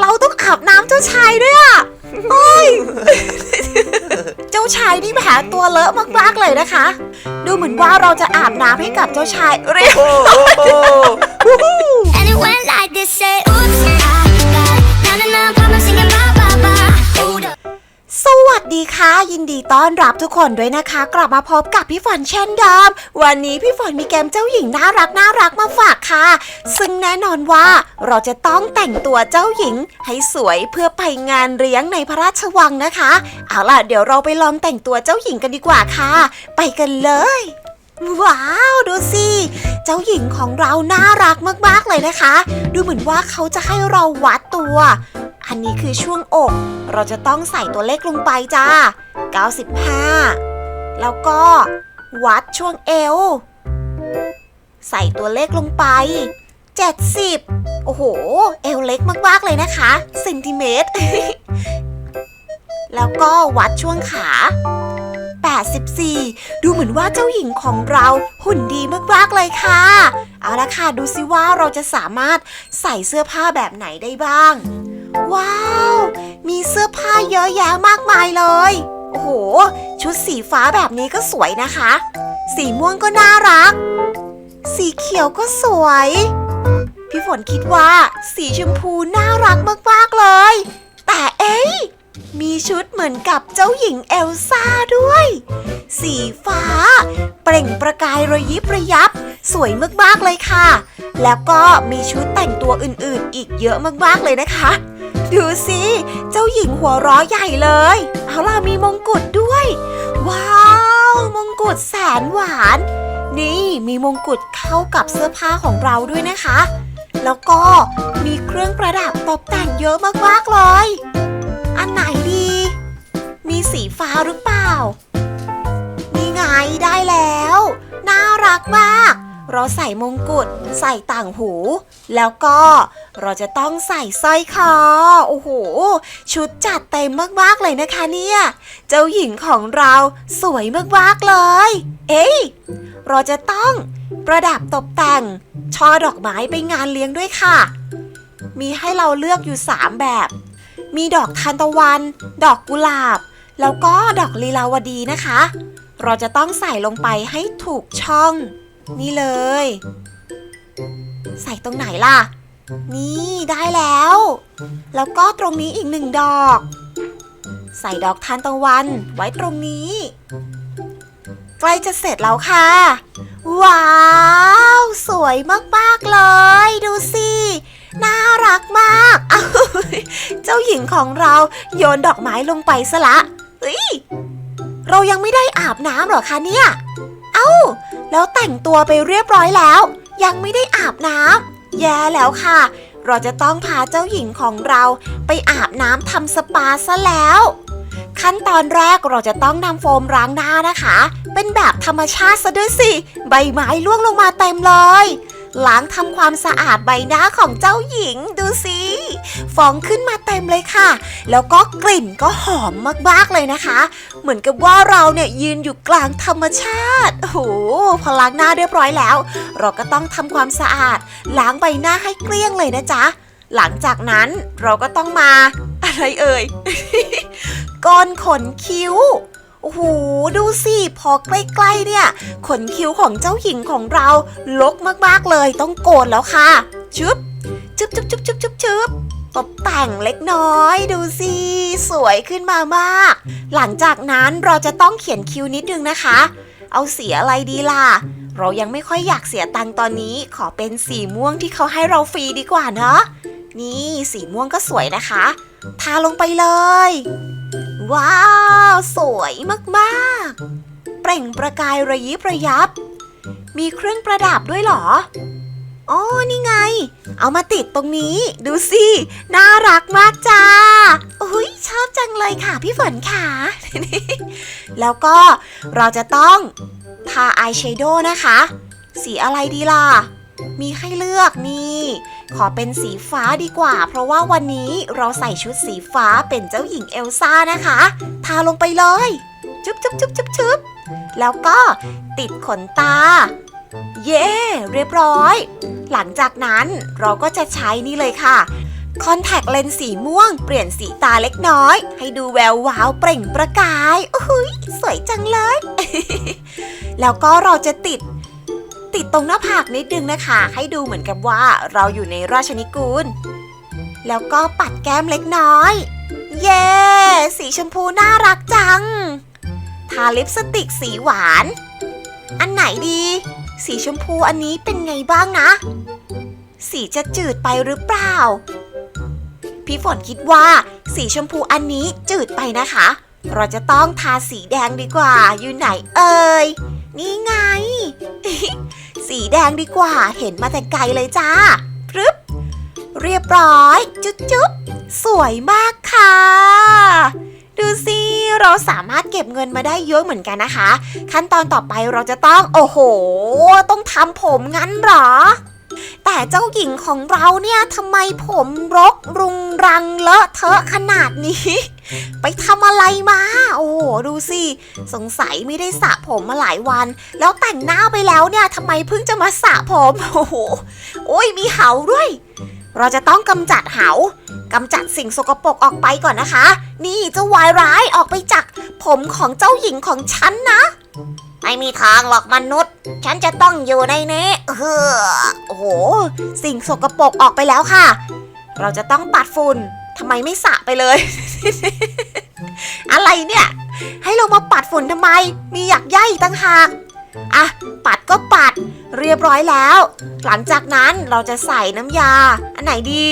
เราต้องอาบน้ำเจ้าชายด้วยอะโอ้ย เจ้าชายนี่แหมตัวเลอะมากๆเลยนะคะ ดูเหมือนว่าเราจะอาบน้ำให้กับเจ้าชายเรียบโอ้โห And it went like this, say, oops, สวัสดีค่ะ ยินดีต้อนรับทุกคนด้วยนะคะ กลับมาพบกับพี่ฝนเช่นเดิมวันนี้พี่ฝนมีเกมเจ้าหญิงน่ารักน่ารักมาฝากค่ะ ซึ่งแน่นอนว่าเราจะต้องแต่งตัวเจ้าหญิงให้สวยเพื่อไปงานเลี้ยงในพระราชวังนะคะเอาล่ะเดี๋ยวเราไปลองแต่งตัวเจ้าหญิงกันดีกว่าค่ะ ไปกันเลย ว้าวดูสิเจ้าหญิงของเราน่ารักมากๆเลยนะคะ ดูเหมือนว่าเขาจะให้เราวัดตัว อันนี้คือช่วงอก เราจะต้องใส่ตัวเลขลงไปจ้า 95 แล้วก็วัดช่วงเอว ใส่ตัวเลขลงไป 70 โอ้โห เอวเล็กมากๆเลยนะคะเซนติเมตร แล้วก็วัดช่วงขา 84 ดูเหมือนว่าเจ้าหญิงของเราหุ่นดีมากๆเลยค่ะ เอาละค่ะ ดูสิว่าเราจะสามารถใส่เสื้อผ้าแบบไหนได้บ้าง ว้าว มีเสื้อผ้าเยอะแยะมากมายเลย โอ้โห ชุดสีฟ้าแบบนี้ก็สวยนะคะ สีม่วงก็น่ารัก สีเขียวก็สวย พี่ฝนคิดว่าสีชมพูน่ารักมากๆเลย แต่เอ๊ะ มีชุดเหมือนกับเจ้าหญิงเอลซ่าด้วย สีฟ้า เปล่งประกายระยิบระยับ สวยมากๆเลยค่ะ แล้วก็มีชุดแต่งตัวอื่นๆ อีกเยอะมากๆเลยนะคะ ดูสิ เจ้าหญิงหัวร้อใหญ่เลย เอาล่ะมีมงกุฎด้วย ว้าว มงกุฎแสนหวาน นี่มีมงกุฎเข้ากับเสื้อผ้าของเราด้วยนะคะ แล้วก็มีเครื่องประดับตกแต่งเยอะมากๆเลยาหรือเปล่า นี่ไงได้แล้ว น่ารักมาก เราใส่มงกุฎใส่ต่างหู แล้วก็เราจะต้องใส่สร้อยคอ โอ้โห ชุดจัดเต็มมากๆเลยนะคะเนี่ย เจ้าหญิงของเราสวยมากๆเลย เอ้ย เราจะต้องประดับตกแต่ง ช่อดอกไม้ไปงานเลี้ยงด้วยค่ะ มีให้เราเลือกอยู่ 3 แบบ มีดอกทานตะวัน ดอกกุหลาบ แล้วก็ดอกลีลาวดีนะคะ เราจะต้องใส่ลงไปให้ถูกช่อง นี่เลย ใส่ตรงไหนล่ะ นี่ได้แล้ว แล้วก็ตรงนี้อีกหนึ่งดอก ใส่ดอกทานตะวันไว้ตรงนี้ ใกล้จะเสร็จแล้วค่ะ ว้าว สวยมากๆเลย ดูสิน่ารักมาก เจ้าหญิงของเราโยนดอกไม้ลงไปซะละ เฮ้ยเรายังไม่ได้อาบน้ำหรอคะเนี่ย เอ้า แล้วแต่งตัวไปเรียบร้อยแล้ว ยังไม่ได้อาบน้ำแย่แล้วค่ะ เราจะต้องพาเจ้าหญิงของเราไปอาบน้ำทำสปาซะแล้ว ขั้นตอนแรกเราจะต้องนำโฟมล้างหน้านะคะ เป็นแบบธรรมชาติซะด้วยสิ ใบไม้ร่วงลงมาเต็มเลย ล้างทำความสะอาดใบหน้าของเจ้าหญิงดูสิฟองขึ้นมาเต็มเลยค่ะ แล้วก็กลิ่นก็หอมมากๆเลยนะคะ เหมือนกับว่าเราเนี่ยยืนอยู่กลางธรรมชาติโอ้โหพอล้างหน้าเรียบร้อยแล้ว เราก็ต้องทำความสะอาด ล้างใบหน้าให้เกลี้ยงเลยนะจ๊ะหลังจากนั้นเราก็ต้องมา อะไรเอ่ยก้อนขนคิ้ว โอ้โหดูสิพอใกล้ๆเนี่ยขนคิ้วของเจ้าหญิงของเราลกมากๆเลยต้องโกนแล้วค่ะชึบชึบชึบชึบชึบชึบชึบตกแต่งเล็กน้อยดูสิสวยขึ้นมามาก หลังจากนั้นเราจะต้องเขียนคิ้วนิดนึงนะคะ เอาสีอะไรดีล่ะ เรายังไม่ค่อยอยากเสียตังค์ตอนนี้ขอเป็นสีม่วงที่เขาให้เราฟรีดีกว่าเนาะนี่สีม่วงก็สวยนะคะ ทาลงไปเลย ว้าว สวยมากๆ เปล่งประกายระยิบระยับ มีเครื่องประดับด้วยเหรอ อ๋อ นี่ไง เอามาติดตรงนี้ ดูสิ น่ารักมากจ้าอุ้ยชอบจังเลยค่ะพี่ฝนค่ะ แล้วก็เราจะต้องทาอายแชโดว์นะคะ สีอะไรดีล่ะ มีให้เลือกนี่ ขอเป็นสีฟ้าดีกว่า เพราะว่าวันนี้เราใส่ชุดสีฟ้าเป็นเจ้าหญิงเอลซ่านะคะ ทาลงไปเลย จุ๊บจุ๊บจุ๊บจุ๊บจุ๊บแล้วก็ติดขนตา เย้เรียบร้อย หลังจากนั้นเราก็จะใช้นี่เลยค่ะคอนแทคเลนส์สีม่วง เปลี่ยนสีตาเล็กน้อย ให้ดูแวววาวเปล่งประกายอุ้ยสวยจังเลย แล้วก็เราจะติด ติดตรงหน้าผากนิดนึงนะคะ ให้ดูเหมือนกับว่าเราอยู่ในราชนิกูล แล้วก็ปัดแก้มเล็กน้อย เย้ สีชมพูน่ารักจัง ทาลิปสติกสีหวาน อันไหนดี สีชมพูอันนี้เป็นไงบ้างนะ สีจะจืดไปหรือเปล่า พี่ฝนคิดว่าสีชมพูอันนี้จืดไปนะคะ เราจะต้องทาสีแดงดีกว่า อยู่ไหนเอ่ยนี่ไง สีแดงดีกว่า เห็นมาแต่ไกลเลยจ้าพรึบ เรียบร้อย จุ๊บจุ๊บสวยมากค่ะ ดูสิเราสามารถเก็บเงินมาได้เยอะเหมือนกันนะคะ ขั้นตอนต่อไปเราจะต้อง โอ้โห ต้องทำผมงั้นหรอ แต่เจ้าหญิงของเราเนี่ยทำไมผมรกรุงรังเลอะเทอะขนาดนี้ ไปทำอะไรมา โอ้โห ดูสิ สงสัยไม่ได้สระผมมาหลายวัน แล้วแต่งหน้าไปแล้วเนี่ยทำไมเพิ่งจะมาสระผม โอ้โห โอ้ยมีเหาด้วย เราจะต้องกำจัดเหากำจัดสิ่งสกปรกออกไปก่อนนะคะ นี่เจ้าวายร้ายออกไปจากผมของเจ้าหญิงของฉันนะไม่มีทางหรอกมนุษย์ ฉันจะต้องอยู่ในนี้เออโอ้โห สิ่งสกปรกออกไปแล้วค่ะ เราจะต้องปัดฝุ่น ทำไมไม่สระไปเลย อะไรเนี่ย ให้เรามาปัดฝุ่นทำไม มีหยักใยอีกตั้งหากอะปัดก็ปัดเรียบร้อยแล้ว หลังจากนั้นเราจะใส่น้ำยา อันไหนดี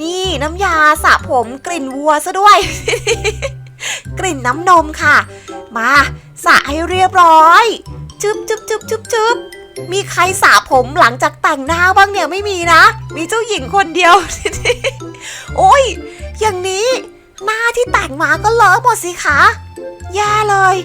นี่น้ำยาสระผมกลิ่นวัวซะด้วย กลิ่นน้ำนมค่ะ มาสระให้เรียบร้อยจึบจึบจึบจึบจึบมีใครสระผมหลังจากแต่งหน้าบ้างเนี่ยไม่มีนะ มีเจ้าหญิงคนเดียว โอ้ย อย่างนี้ หน้าที่แต่งมาก็เลอะหมดสิคะแย่เลย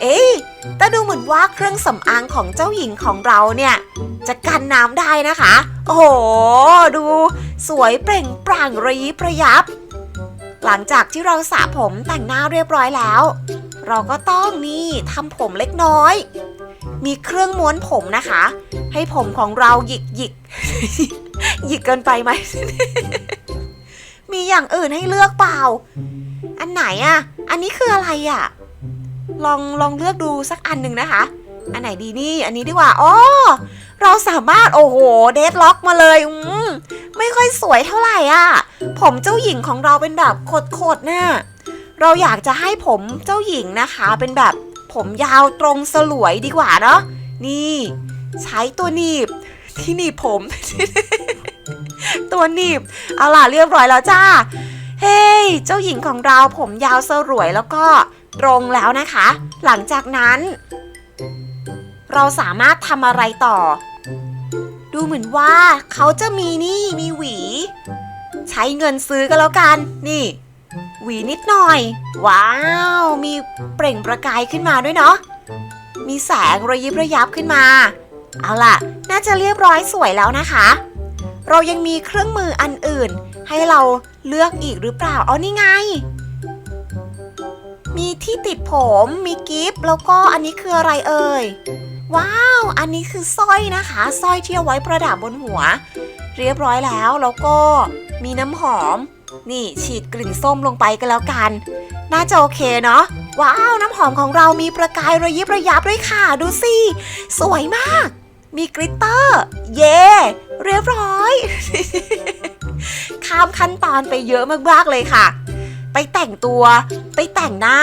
เอ๊ะแต่ดูเหมือนว่าเครื่องสำอางของเจ้าหญิงของเราเนี่ย จะกันน้ำได้นะคะ โอ้โห ดู สวยเปล่งปลั่งระยิบระยับ หลังจากที่เราสระผมแต่งหน้าเรียบร้อยแล้ว เราก็ต้องนี่ทำผมเล็กน้อย มีเครื่องม้วนผมนะคะ ให้ผมของเราหยิกหยิกหยิกเกินไปไหม มีอย่างอื่นให้เลือกเปล่า อันไหนอะอันนี้คืออะไรอะลองลองเลือกดูสักอันหนึ่งนะคะ อันไหนดีนี่ อันนี้ดีกว่าอ๋อเราสามารถโอ้โหเดดล็อกมาเลยอืมไม่ค่อยสวยเท่าไหร่อะ ผมเจ้าหญิงของเราเป็นแบบโคดๆนี่ยเราอยากจะให้ผมเจ้าหญิงนะคะ เป็นแบบผมยาวตรงสลวยดีกว่าเนาะนี่ ใช้ตัวหนีบที่หนีบผม ตัวหนีบ เอาล่ะเรียบร้อยแล้วจ้า เฮ้ยเจ้าหญิงของเราผมยาวสลวยแล้วก็ตรงแล้วนะคะ หลังจากนั้น เราสามารถทำอะไรต่อ ดูเหมือนว่าเขาจะมีนี่มีหวี ใช้เงินซื้อก็แล้วกัน นี่ หวีนิดหน่อย ว้าว มีเปล่งประกายขึ้นมาด้วยเนาะมีแสงระยิบระยับขึ้นมา เอาล่ะ น่าจะเรียบร้อยสวยแล้วนะคะ เรายังมีเครื่องมืออันอื่น ให้เราเลือกอีกหรือเปล่า อ๋อนี่ไง มีที่ติดผมมีกิฟต์แล้วก็อันนี้คืออะไรเอ่ย ว้าว อันนี้คือสร้อยนะคะสร้อยที่เอาไว้ประดับบนหัว เรียบร้อยแล้วแล้วก็มีน้ำหอม นี่ฉีดกลิ่นส้มลงไปก็แล้วกัน น่าจะโอเคเนาะว้าว น้ำหอมของเรามีประกายระยิบระยับด้วยค่ะ ดูสิ สวยมาก มีกริตเตอร์ เย่เรียบร้อย ข้ามขั้นตอนไปเยอะมากๆเลยค่ะ ไปแต่งตัว ไปแต่งหน้า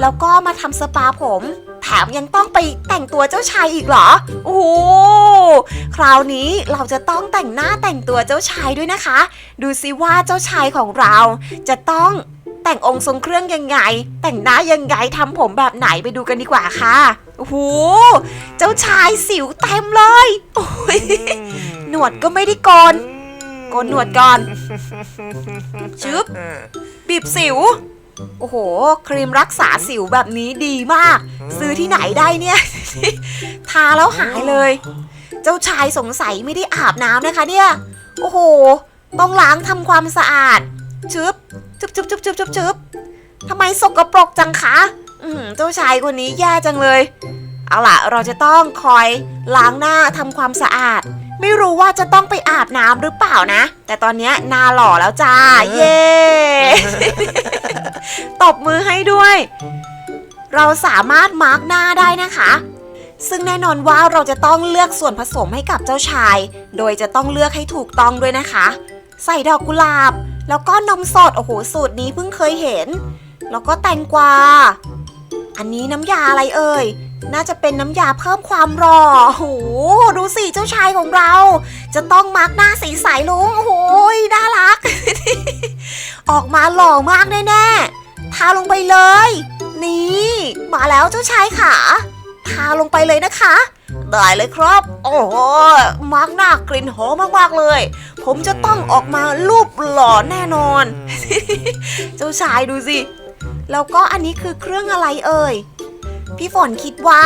แล้วก็มาทำสปาผม แถมยังต้องไปแต่งตัวเจ้าชายอีกเหรอ โอ้โห คราวนี้เราจะต้องแต่งหน้าแต่งตัวเจ้าชายด้วยนะคะ ดูสิว่าเจ้าชายของเราจะต้องแต่งองค์ทรงเครื่องยังไง แต่งหน้ายังไงทำผมแบบไหนไปดูกันดีกว่าค่ะ โอ้โหเจ้าชายสิวเต็มเลยโอ้ยหนวดก็ไม่ได้โกนโกนหนวดก่อนชึบบีบสิว โอ้โห ครีมรักษาสิวแบบนี้ดีมาก ซื้อที่ไหนได้เนี่ย ทาแล้วหายเลย เจ้าชายสงสัยไม่ได้อาบน้ำนะคะเนี่ย โอ้โห ต้องล้างทำความสะอาดชึบชึบชึบชึบชึบชึบทำไมสกปรกจังคะอืมเจ้าชายคนนี้แย่จังเลย เอาล่ะ เราจะต้องคอยล้างหน้าทำความสะอาด ไม่รู้ว่าจะต้องไปอาบน้ำหรือเปล่านะ แต่ตอนเนี้ยหนาหล่อแล้วจ้า เย้ตบมือให้ด้วย เราสามารถมาร์กหน้าได้นะคะ ซึ่งแน่นอนว่าเราจะต้องเลือกส่วนผสมให้กับเจ้าชาย โดยจะต้องเลือกให้ถูกต้องด้วยนะคะ ใส่ดอกกุหลาบ แล้วก็นมสด โอ้โห สูตรนี้เพิ่งเคยเห็น แล้วก็แตงกวา อันนี้น้ำยาอะไรเอ่ย น่าจะเป็นน้ำยาเพิ่มความหล่อโอ้โหดูสิเจ้าชายของเรา จะต้องมาร์กหน้าสีใสลุงโอ้โหน่ารัก ออกมาหล่อมากแน่ๆทาลงไปเลย นี่ มาแล้วเจ้าชายขาทาลงไปเลยนะคะได้เลยครับ โอ้โหมาร์กหน้ากลิ่นหอมมากๆเลย ผมจะต้องออกมารูปหล่อแน่นอน เจ้าชายดูสิ แล้วก็อันนี้คือเครื่องอะไรเอ่ย พี่ฝนคิดว่า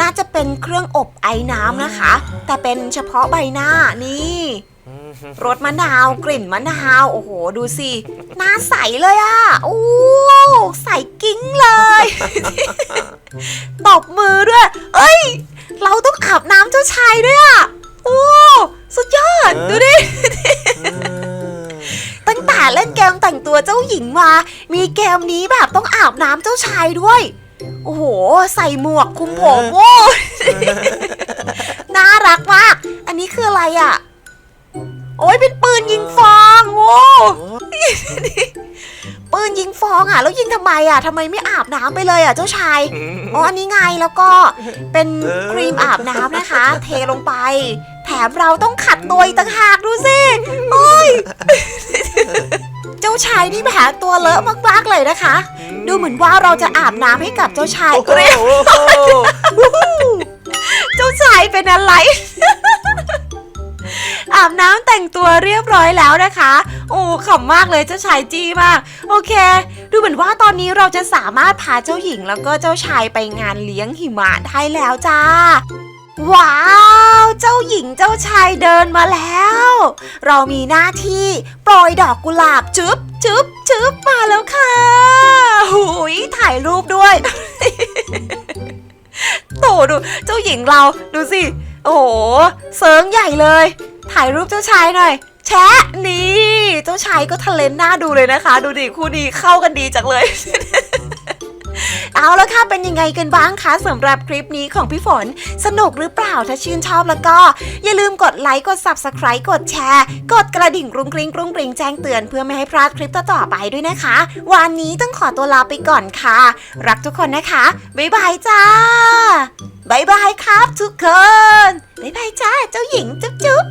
น่าจะเป็นเครื่องอบไอ้น้ำนะคะ แต่เป็นเฉพาะใบหน้านี่รสมะนาวกลิ่นมะนาวโอ้โห ดูสิหน้าใสเลยอะ่ะโอ้ใสกิ้งเลยตบมือด้วย เอ้ย เราต้องอาบน้ำเจ้าชายด้วยอะ่ะโอ้สุดยอด ดูดิตั้งแต่เล่นเกมแต่งตัวเจ้าหญิงมา มีเกมนี้แบบต้องอาบน้ำเจ้าชายด้วย โอ้โห ใส่หมวกคุมผมโว้ยน่ารักมาก อันนี้คืออะไรอะ่ะ โอ้ยเป็นปืนยิงฟองโว้ปืนยิงฟองอะ แล้วยิงทำไมอะทำไมไม่อาบน้ำไปเลยอะ เจ้าชาย อ๋อ อันนี้ไง แล้วก็เป็นเออครีมอาบน้ำนะคะ เทลงไปแถ มเราต้องขัดตัวอีกต่างหากดูสิโอ้ย เจ้าชายนี่แบบตัวเลอะมากๆเลยนะคะ ดูเหมือนว่าเราจะอาบน้ำให้กับเจ้าชายโอ้โหเรียกเจ้าชายเป็นอะไร อาบน้ำแต่งตัวเรียบร้อยแล้วนะคะ โอ้ขำมากเลยเจ้าชายจี้มาก โอเค ดูเหมือนว่าตอนนี้เราจะสามารถพาเจ้าหญิงแล้วก็เจ้าชายไปงานเลี้ยงหิมะได้แล้วจ้า ว้าว เจ้าหญิงเจ้าชายเดินมาแล้ว เรามีหน้าที่โปรยดอกกุหลาบจึ๊บจึ๊บจึ๊บมาแล้วค่ะหุยถ่ายรูปด้วย โตดู เจ้าหญิงเราดูสิ โอ้โหเซิงใหญ่เลย ถ่ายรูปเจ้าชายหน่อย แชะนี่ เจ้าชายก็ทะเลนหน้าดูเลยนะคะ ดูดิคู่นี้เข้ากันดีจังเลย เอาแล้วค่ะเป็นยังไงกันบ้างคะสำหรับคลิปนี้ของพี่ฝน สนุกหรือเปล่าถ้าชื่นชอบแล้วก็ อย่าลืมกดไลค์กด Subscribe กดแชร์ กดกระดิ่งรุงกริงรุงกริงแจ้งเตือนเพื่อไม่ให้พลาดคลิปต่อๆไปด้วยนะคะ วันนี้ต้องขอตัวลาไปก่อนค่ะ รักทุกคนนะคะบ๊ายบายจ้าบายบายครับทุกคนบ๊ายบายจ้าเจ้าหญิงจุ๊บจุ๊บ